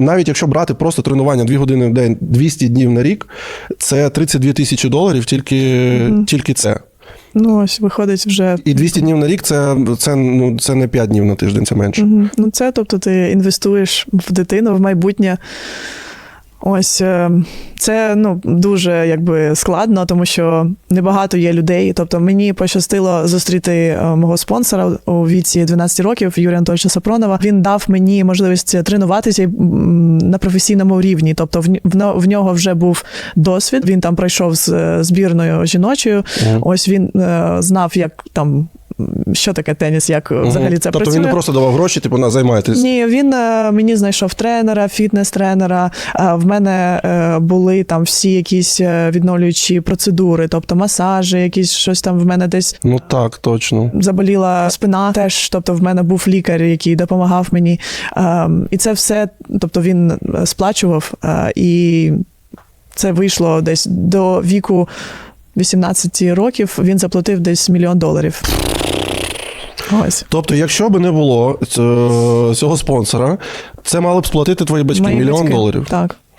навіть якщо брати просто тренування 2 години в день, 200 днів на рік, це 32 тисячі доларів, тільки, тільки це. Ну, ось виходить вже. І 200 днів на рік це, це, ну, це не 5 днів на тиждень, це менше. Угу. Ну, це тобто ти інвестуєш в дитину, в майбутнє. Ось е, це ну дуже якби складно, тому що небагато є людей. Тобто мені пощастило зустріти е, мого спонсора у віці 12 років Юрія Анатольовича Сапронова. Він дав мені можливість тренуватися на професійному рівні. Тобто в, нього вже був досвід. Він там пройшов з е, збірною жіночою. Ось він знав, як там що таке теніс, як взагалі це тобто працює. він не просто давав гроші, типу, на займайтесь. Ні, він е, мені знайшов тренера, фітнес-тренера. Е, в мене е, були там всі якісь відновлюючі процедури, тобто масажі, якісь щось там в мене десь. Ну так, точно. Заболіла спина теж, тобто в мене був лікар, який допомагав мені. І це все, тобто він сплачував, і це вийшло десь до віку 18 років. Він заплатив десь мільйон доларів. Ось. Тобто, якщо б не було цього спонсора, це мали б сплатити твої батьки Мої мільйон батьки. доларів. Так.